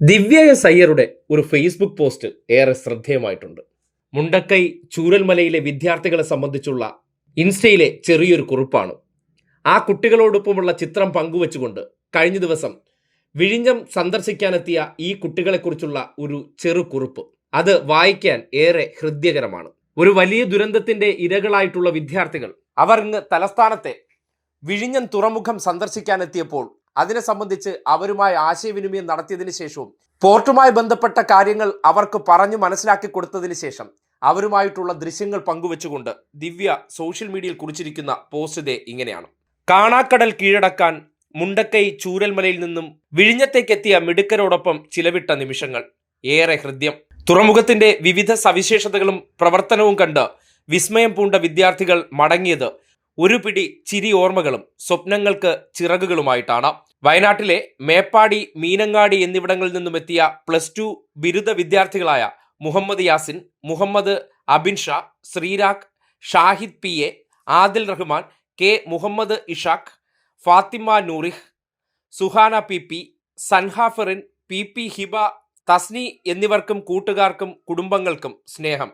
ദിവ്യ S അയ്യരുടെ ഒരു Facebook post ഏറെ ശ്രദ്ധേയമായിട്ടുണ്ട്. മുണ്ടക്കൈ ചൂരൽമലയിലെ വിദ്യാർത്ഥികളെ സംബന്ധിച്ചുള്ള ഇൻസ്റ്റയിലെ ചെറിയൊരു കുറിപ്പാണ്. ആ കുട്ടികളോടൊപ്പമുള്ള ചിത്രം പങ്കുവച്ചുകൊണ്ട് കഴിഞ്ഞ ദിവസം വിഴിഞ്ഞം സന്ദർശിക്കാനെത്തിയ ഈ കുട്ടികളെക്കുറിച്ചുള്ള ഒരു ചെറു കുറിപ്പ്. അത് വായിക്കാൻ ഏറെ ഹൃദ്യകരമാണ്. ഒരു വലിയ ദുരന്തത്തിന്റെ ഇരകളായിട്ടുള്ള വിദ്യാർത്ഥികൾ അവർ തലസ്ഥാനത്തെ വിഴിഞ്ഞം തുറമുഖം സന്ദർശിക്കാനെത്തിയപ്പോൾ അതിനെ സംബന്ധിച്ച് അവരുമായി ആശയവിനിമയം നടത്തിയതിനു ശേഷവും പോർട്ടുമായി ബന്ധപ്പെട്ട കാര്യങ്ങൾ അവർക്ക് പറഞ്ഞു മനസ്സിലാക്കി കൊടുത്തതിന് ശേഷം അവരുമായിട്ടുള്ള ദൃശ്യങ്ങൾ പങ്കുവെച്ചുകൊണ്ട് ദിവ്യ സോഷ്യൽ മീഡിയയിൽ കുറിച്ചിരിക്കുന്ന പോസ്റ്റ് ഇങ്ങനെയാണ്. കാണാക്കടൽ കീഴടക്കാൻ മുണ്ടക്കൈ ചൂരൽമലയിൽ നിന്നും വിഴിഞ്ഞത്തേക്കെത്തിയ മിടുക്കരോടൊപ്പം ചിലവിട്ട നിമിഷങ്ങൾ. ഏറെ ഹൃദ്യം. തുറമുഖത്തിന്റെ വിവിധ സവിശേഷതകളും പ്രവർത്തനവും കണ്ട് വിസ്മയം പൂണ്ട വിദ്യാർത്ഥികൾ മടങ്ങിയത് ഒരു പിടി ചിരി ഓർമ്മകളും സ്വപ്നങ്ങൾക്ക് ചിറകുകളുമായിട്ടാണ്. വയനാട്ടിലെ മേപ്പാടി മീനങ്ങാടി എന്നിവിടങ്ങളിൽ നിന്നും എത്തിയ പ്ലസ് ടു ബിരുദ വിദ്യാർത്ഥികളായ Muhammad Yasin Muhammad Abin Sha Sreerag Shahid P A Adil Rahman K Muhammad Ishaq Fathima Noorih Suhana P P Sanhafarin P P Hiba Tasni എന്നിവർക്കും കൂട്ടുകാർക്കും കുടുംബങ്ങൾക്കും സ്നേഹം.